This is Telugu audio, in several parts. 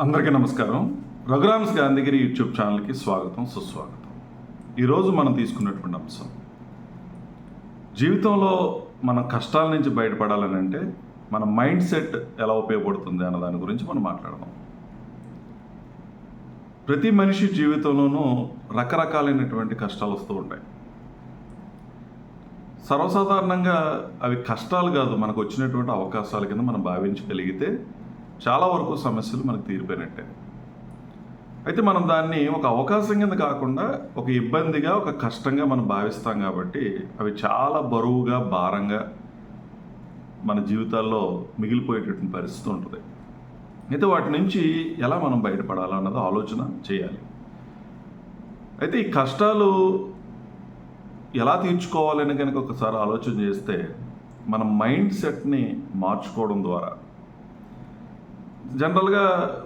అందరికీ నమస్కారం. రఘురామ్స్ గాంధీగిరి యూట్యూబ్ ఛానల్కి స్వాగతం సుస్వాగతం. ఈరోజు మనం తీసుకున్నటువంటి అంశం. జీవితంలో మనం కష్టాల నుంచి బయటపడాలని అంటే మన మైండ్ సెట్ ఎలా ఉపయోగపడుతుంది అన్న దాని గురించి మనం మాట్లాడదాం. ప్రతి మనిషి జీవితంలోనూ రకరకాలైనటువంటి కష్టాలు వస్తూ ఉంటాయి. సర్వసాధారణంగా అవి కష్టాలు కాదు మనకు వచ్చినటువంటి అవకాశాల కింద మనం భావించగలిగితే చాలా వరకు సమస్యలు మనకు తీరిపోయినట్టే. అయితే మనం దాన్ని ఒక అవకాశం కింద కాకుండా ఒక ఇబ్బందిగా ఒక కష్టంగా మనం భావిస్తాం కాబట్టి అవి చాలా బరువుగా భారంగా మన జీవితాల్లో మిగిలిపోయేటటువంటి పరిస్థితి ఉంటుంది. అయితే వాటి నుంచి ఎలా మనం బయటపడాలన్నది ఆలోచన చేయాలి. అయితే ఈ కష్టాలు ఎలా తీర్చుకోవాలని కనుక ఒకసారి ఆలోచన చేస్తే మన మైండ్ సెట్ని మార్చుకోవడం ద్వారా జనరల్గా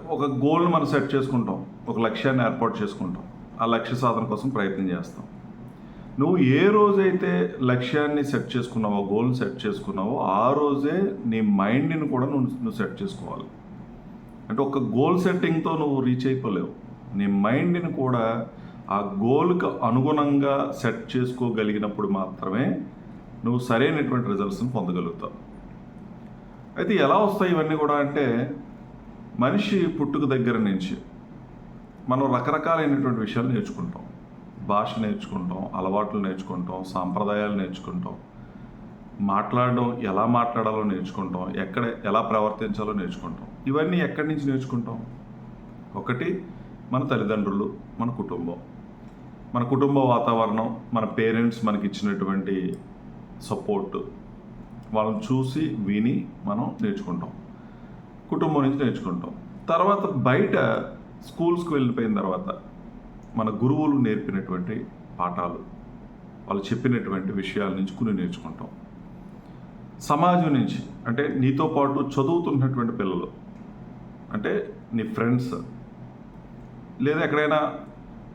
ఒక గోల్ని మనం సెట్ చేసుకుంటాం. ఒక లక్ష్యాన్ని ఏర్పాటు చేసుకుంటాం. ఆ లక్ష్య సాధన కోసం ప్రయత్నం చేస్తాం. నువ్వు ఏ రోజైతే లక్ష్యాన్ని సెట్ చేసుకున్నావో గోల్ని సెట్ చేసుకున్నావో ఆ రోజే నీ మైండ్ని కూడా నువ్వు నువ్వు సెట్ చేసుకోవాలి. అంటే ఒక గోల్ సెట్టింగ్తో నువ్వు రీచ్ అయిపోలేవు. నీ మైండ్ని కూడా ఆ గోల్కి అనుగుణంగా సెట్ చేసుకోగలిగినప్పుడు మాత్రమే నువ్వు సరైనటువంటి రిజల్ట్స్ని పొందగలుగుతావు. అయితే ఎలా వస్తాయి ఇవన్నీ కూడా అంటే మనిషి పుట్టుక దగ్గర నుంచి మనం రకరకాలైనటువంటి విషయాలు నేర్చుకుంటాం. భాష నేర్చుకుంటాం అలవాట్లు నేర్చుకుంటాం సాంప్రదాయాలు నేర్చుకుంటాం. మాట్లాడడం ఎలా మాట్లాడాలో నేర్చుకుంటాం ఎక్కడ ఎలా ప్రవర్తించాలో నేర్చుకుంటాం. ఇవన్నీ ఎక్కడి నుంచి నేర్చుకుంటాం? ఒకటి మన తల్లిదండ్రులు మన కుటుంబం. మన కుటుంబ వాతావరణం మన పేరెంట్స్ మనకి ఇచ్చినటువంటి సపోర్ట్. వాళ్ళని చూసి విని మనం నేర్చుకుంటాం. కుటుంబం నుంచి నేర్చుకుంటాం. తర్వాత బయట స్కూల్స్కి వెళ్ళిపోయిన తర్వాత మన గురువులు నేర్పినటువంటి పాఠాలు వాళ్ళు చెప్పినటువంటి విషయాల నుంచి కొన్ని నేర్చుకుంటాం. సమాజం నుంచి అంటే నీతో పాటు చదువుతున్నటువంటి పిల్లలు అంటే నీ ఫ్రెండ్స్ లేదా ఎక్కడైనా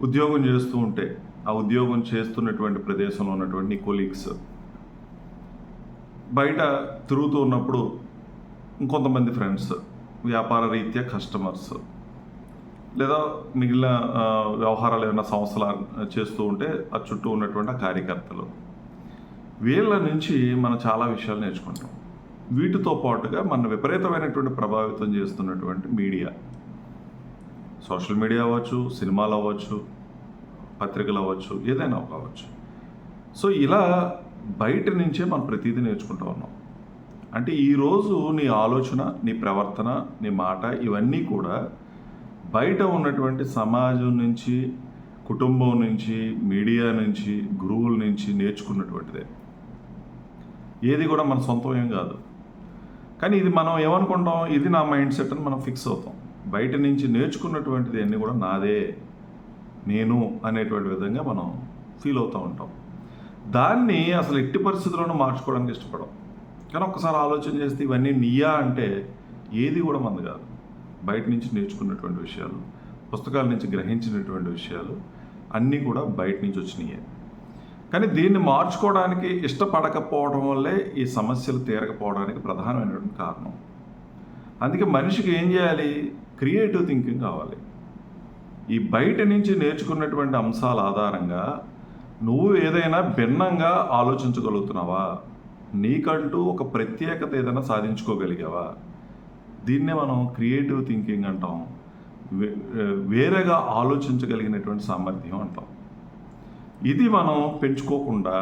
ఉద్యోగం చేస్తూ ఉంటే ఆ ఉద్యోగం చేస్తున్నటువంటి ప్రదేశంలో ఉన్నటువంటి నీ కొలీగ్స్ బయట తిరుగుతూ ఉన్నప్పుడు ఇంకొంతమంది ఫ్రెండ్స్ వ్యాపార రీత్యా కస్టమర్స్ లేదా మిగిలిన వ్యవహారాలు ఏమైనా సంస్థలు చేస్తూ ఉంటే ఆ చుట్టూ ఉన్నటువంటి ఆ కార్యకర్తలు. వీళ్ళ నుంచి మనం చాలా విషయాలు నేర్చుకుంటాం. వీటితో పాటుగా మన విపరీతమైనటువంటి ప్రభావితం చేస్తున్నటువంటి మీడియా. సోషల్ మీడియా అవ్వచ్చు సినిమాలు అవ్వచ్చు పత్రికలు అవ్వచ్చు ఏదైనా కావచ్చు సో ఇలా బయట నుంచే మనం ప్రతిదీ నేర్చుకుంటూ ఉన్నాం. అంటే ఈరోజు నీ ఆలోచన నీ ప్రవర్తన నీ మాట ఇవన్నీ కూడా బయట ఉన్నటువంటి సమాజం నుంచి కుటుంబం నుంచి మీడియా నుంచి గురువుల నుంచి నేర్చుకున్నటువంటిదే. ఏది కూడా మన సొంతం ఏం కాదు. కానీ ఇది మనం ఏమనుకుంటాం? ఇది నా మైండ్ సెట్ అని మనం ఫిక్స్ అవుతాం. బయట నుంచి నేర్చుకున్నటువంటిది అన్నీ కూడా నాదే నేను అనేటువంటి విధంగా మనం ఫీల్ అవుతూ ఉంటాం. దాన్ని అసలు ఎట్టి పరిస్థితుల్లోనూ మార్చుకోవడానికి ఇష్టపడం కానీ ఒక్కసారి ఆలోచన చేస్తే ఇవన్నీ నీయా అంటే ఏది కూడా మంది కాదు. బయట నుంచి నేర్చుకున్నటువంటి విషయాలు పుస్తకాల నుంచి గ్రహించినటువంటి విషయాలు అన్నీ కూడా బయట నుంచి వచ్చినాయే. కానీ దీన్ని మార్చుకోవడానికి ఇష్టపడకపోవడం వల్లే ఈ సమస్యలు తీరకపోవడానికి ప్రధానమైనటువంటి కారణం. అందుకే మనిషికి ఏం చేయాలి? క్రియేటివ్ థింకింగ్ కావాలి. ఈ బయట నుంచి నేర్చుకున్నటువంటి అంశాల ఆధారంగా నువ్వు ఏదైనా భిన్నంగా ఆలోచించగలుగుతున్నావా? నీకంటూ ఒక ప్రత్యేకత ఏదైనా సాధించుకోగలిగావా? దీన్నే మనం క్రియేటివ్ థింకింగ్ అంటాం. వేరేగా ఆలోచించగలిగినటువంటి సామర్థ్యం అంటాం. ఇది మనం పెంచుకోకుండా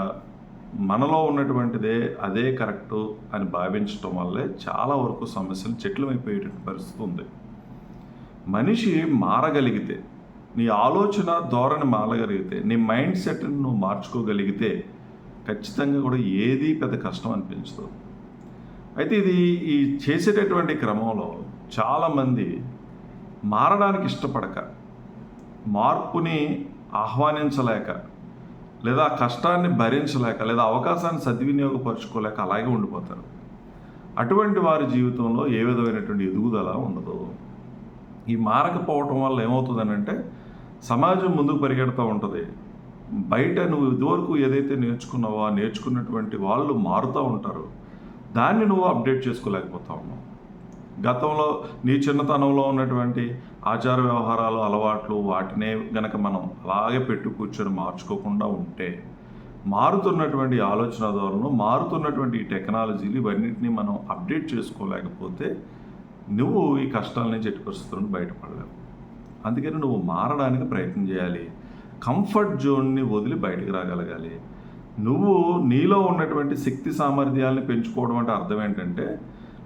మనలో ఉన్నటువంటిదే అదే కరెక్టు అని భావించటం వల్లే చాలా వరకు సమస్యలు చెట్లమైపోయేటువంటి పరిస్థితి ఉంది. మనిషి మారగలిగితే నీ ఆలోచన ధోరణి మారగలిగితే నీ మైండ్ సెట్ని నువ్వు మార్చుకోగలిగితే ఖచ్చితంగా కూడా ఏది పెద్ద కష్టం అనిపించదు. అయితే ఇది ఈ చేసేటటువంటి క్రమంలో చాలామంది మారడానికి ఇష్టపడక మార్పుని ఆహ్వానించలేక లేదా కష్టాన్ని భరించలేక లేదా అవకాశాన్ని సద్వినియోగపరచుకోలేక అలాగే ఉండిపోతారు. అటువంటి వారి జీవితంలో ఏ విధమైనటువంటి ఎదుగుదల ఉండదు. ఈ మారకపోవటం వల్ల ఏమవుతుందనంటే సమాజం ముందుకు పరిగెడుతూ ఉంటుంది. బయట నువ్వు ఇదివరకు ఏదైతే నేర్చుకున్నావో ఆ నేర్చుకున్నటువంటి వాళ్ళు మారుతూ ఉంటారు. దాన్ని నువ్వు అప్డేట్ చేసుకోలేకపోతా ఉన్నావు గతంలో నీ చిన్నతనంలో ఉన్నటువంటి ఆచార వ్యవహారాలు అలవాట్లు వాటినే గనక మనం అలాగే పెట్టు కూర్చొని మార్చుకోకుండా ఉంటే మారుతున్నటువంటి ఆలోచన ధోరణులు మారుతున్నటువంటి ఈ టెక్నాలజీలు ఇవన్నింటినీ మనం అప్డేట్ చేసుకోలేకపోతే నువ్వు ఈ కష్టాల నుంచి ఎట్టి పరిస్థితులను బయటపడలేవు. అందుకని నువ్వు మారడానికి ప్రయత్నం చేయాలి. కంఫర్ట్ జోన్ని వదిలి బయటకు రాగలగాలి. నువ్వు నీలో ఉన్నటువంటి శక్తి సామర్థ్యాలను పెంచుకోవడం అంటే అర్థం ఏంటంటే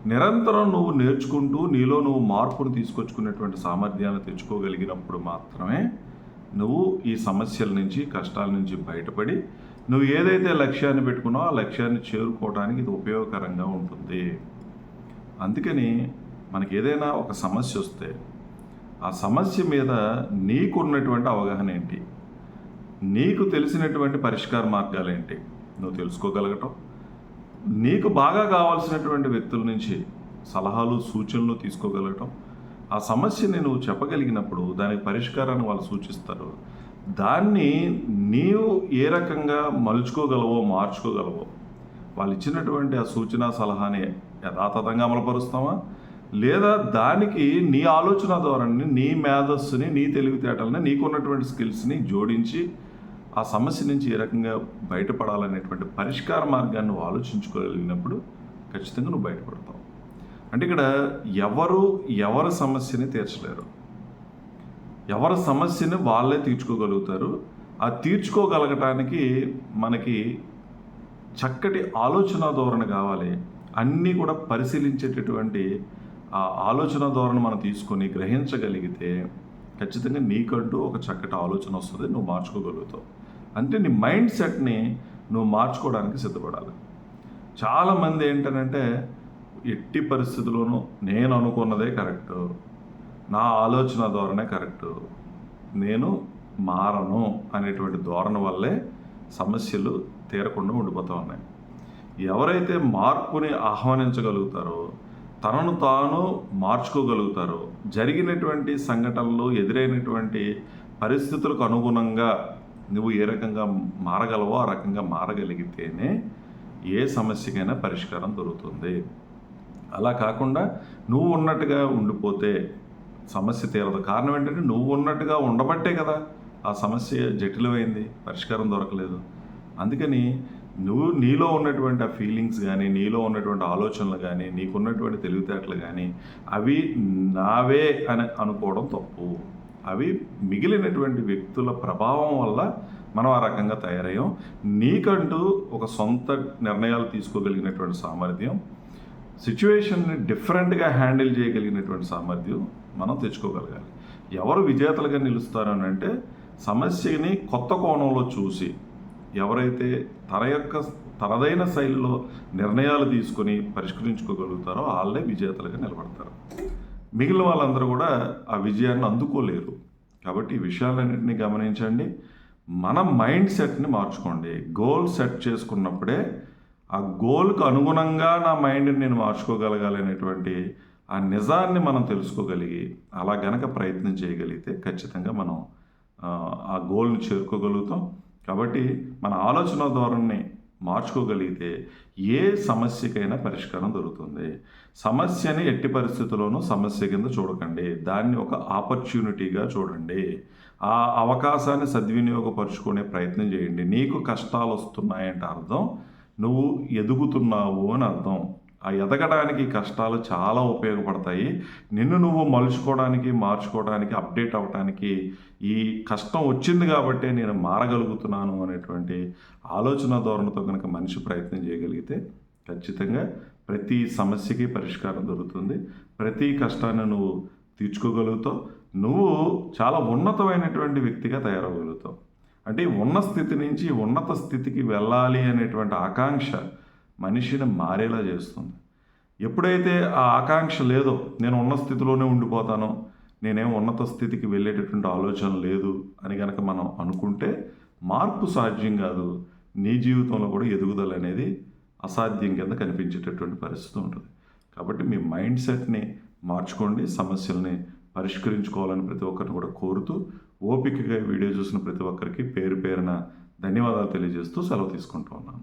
నిరంతరం నువ్వు నేర్చుకుంటూ నీలో నువ్వు మార్పును తీసుకొచ్చుకునేటువంటి సామర్థ్యాన్ని తెచ్చుకోగలిగినప్పుడు మాత్రమే నువ్వు ఈ సమస్యల నుంచి కష్టాల నుంచి బయటపడి నువ్వు ఏదైతే లక్ష్యాన్ని పెట్టుకున్నావో ఆ లక్ష్యాన్ని చేరుకోవడానికి ఇది ఉపయోగకరంగా ఉంటుంది. అందుకని మనకి ఏదైనా ఒక సమస్య వస్తే ఆ సమస్య మీద నీకున్నటువంటి అవగాహన ఏంటి? నీకు తెలిసినటువంటి పరిష్కార మార్గాలు ఏంటి నువ్వు తెలుసుకోగలగటం? నీకు బాగా కావాల్సినటువంటి వ్యక్తుల నుంచి సలహాలు సూచనలు తీసుకోగలగటం? ఆ సమస్యని నువ్వు చెప్పగలిగినప్పుడు దానికి పరిష్కారాన్ని వాళ్ళు సూచిస్తారు. దాన్ని నీవు ఏ రకంగా మలుచుకోగలవో మార్చుకోగలవో వాళ్ళు ఇచ్చినటువంటి ఆ సూచన సలహాని యథాతథంగా అమలుపరుస్తావా? లేదా దానికి నీ ఆలోచన ధోరణిని నీ మేధస్సుని నీ తెలివితేటలని నీకున్నటువంటి స్కిల్స్ని జోడించి ఆ సమస్య నుంచి ఏ రకంగా బయటపడాలనేటువంటి పరిష్కార మార్గాన్ని నువ్వు ఆలోచించుకోగలిగినప్పుడు ఖచ్చితంగా నువ్వు బయటపడతావు. అంటే ఇక్కడ ఎవరు ఎవరి సమస్యని తీర్చలేరు. ఎవరి సమస్యని వాళ్ళే తీర్చుకోగలుగుతారు. ఆ తీర్చుకోగలగటానికి మనకి చక్కటి ఆలోచన ధోరణి కావాలి. అన్నీ కూడా పరిశీలించేటటువంటి ఆ ఆలోచన ధోరణి మనం తీసుకొని గ్రహించగలిగితే ఖచ్చితంగా నీకంటూ ఒక చక్కటి ఆలోచన వస్తుంది. నువ్వు మార్చుకోగలుగుతావు. అంటే నీ మైండ్ సెట్ని నువ్వు మార్చుకోవడానికి సిద్ధపడాలి. చాలామంది ఏంటనంటే ఎట్టి పరిస్థితుల్లోనూ నేను అనుకున్నదే కరెక్ట్. నా ఆలోచన ధోరణే కరెక్ట్. నేను మారను అనేటువంటి ధోరణ వల్లే సమస్యలు తీరకుండా ఉండిపోతూ ఉన్నాయి. ఎవరైతే మార్పుని ఆహ్వానించగలుగుతారో తనను తాను మార్చుకోగలుగుతారో జరిగినటువంటి సంఘటనలు ఎదురైనటువంటి పరిస్థితులకు అనుగుణంగా నువ్వు ఏ రకంగా మారగలవో ఆ రకంగా మారగలిగితేనే ఏ సమస్యకైనా పరిష్కారం దొరుకుతుంది. అలా కాకుండా నువ్వు ఉన్నట్టుగా ఉండిపోతే సమస్య తీరదు. కారణం ఏంటంటే నువ్వు ఉన్నట్టుగా ఉండబట్టే కదా ఆ సమస్య జటిలమైంది పరిష్కారం దొరకలేదు. అందుకని నువ్వు నీలో ఉన్నటువంటి ఆ ఫీలింగ్స్ కానీ నీలో ఉన్నటువంటి ఆలోచనలు కానీ నీకున్నటువంటి తెలివితేటలు కానీ అవి నావే అని అనుకోవడం తప్పు. అవి మిగిలినటువంటి వ్యక్తుల ప్రభావం వల్ల మనం ఆ రకంగా తయారయ్యాం. నీకంటూ ఒక సొంత నిర్ణయాలు తీసుకోగలిగినటువంటి సామర్థ్యం సిచ్యువేషన్ని డిఫరెంట్గా హ్యాండిల్ చేయగలిగినటువంటి సామర్థ్యం మనం తెచ్చుకోగలగాలి. ఎవరు విజేతలుగా నిలుస్తారు అని అంటే సమస్యని కొత్త కోణంలో చూసి ఎవరైతే తన యొక్క తనదైన శైలిలో నిర్ణయాలు తీసుకొని పరిష్కరించుకోగలుగుతారో వాళ్ళే విజేతలుగా నిలబడతారు. మిగిలిన వాళ్ళందరూ కూడా ఆ విజయాన్ని అందుకోలేరు. కాబట్టి ఈ విషయాలన్నింటినీ గమనించండి. మన మైండ్ సెట్ని మార్చుకోండి. గోల్ సెట్ చేసుకున్నప్పుడే ఆ గోల్కు అనుగుణంగా నా మైండ్ని నేను మార్చుకోగలగాలి అనేటువంటి ఆ నిజాన్ని మనం తెలుసుకోగలిగి అలా గనక ప్రయత్నం చేయగలిగితే ఖచ్చితంగా మనం ఆ, ఆ గోల్ని చేరుకోగలుగుతాం. కాబట్టి మన ఆలోచన ధోరణిని మార్చుకోగలిగితే ఏ సమస్యకైనా పరిష్కారం దొరుకుతుంది. సమస్యని ఎట్టి పరిస్థితుల్లోనూ సమస్య కింద చూడకండి. దాన్ని ఒక ఆపర్చునిటీగా చూడండి. ఆ అవకాశాన్ని సద్వినియోగపరుచుకునే ప్రయత్నం చేయండి. నీకు కష్టాలు వస్తున్నాయంటే అర్థం నువ్వు ఎదుగుతున్నావు అని అర్థం. ఆ ఎదగడానికి కష్టాలు చాలా ఉపయోగపడతాయి. నిన్ను నువ్వు మలుచుకోవడానికి మార్చుకోవడానికి అప్డేట్ అవ్వడానికి ఈ కష్టం వచ్చింది కాబట్టే నేను మారగలుగుతున్నాను అనేటువంటి ఆలోచన ధోరణితో కనుక మనిషి ప్రయత్నం చేయగలిగితే ఖచ్చితంగా ప్రతి సమస్యకి పరిష్కారం దొరుకుతుంది. ప్రతి కష్టాన్ని నువ్వు తీర్చుకోగలుగుతావు. నువ్వు చాలా ఉన్నతమైనటువంటి వ్యక్తిగా తయారవగలుగుతావు అంటే ఉన్న స్థితి నుంచి ఉన్నత స్థితికి వెళ్ళాలి అనేటువంటి ఆకాంక్ష మనిషిని మారేలా చేస్తుంది. ఎప్పుడైతే ఆ ఆకాంక్ష లేదో నేను ఉన్న స్థితిలోనే ఉండిపోతాను నేనేం ఉన్నత స్థితికి వెళ్ళేటటువంటి ఆలోచన లేదు అని కనుక మనం అనుకుంటే మార్పు సాధ్యం కాదు. నీ జీవితంలో కూడా ఎదుగుదల అనేది అసాధ్యం కింద కనిపించేటటువంటి పరిస్థితి ఉంటుంది. కాబట్టి మీ మైండ్ సెట్ని మార్చుకోండి సమస్యల్ని పరిష్కరించుకోవాలని ప్రతి ఒక్కరిని కూడా కోరుతూ ఓపికగా వీడియో చూసిన ప్రతి ఒక్కరికి పేరు పేరున ధన్యవాదాలు తెలియజేస్తూ సెలవు తీసుకుంటూ ఉన్నాను.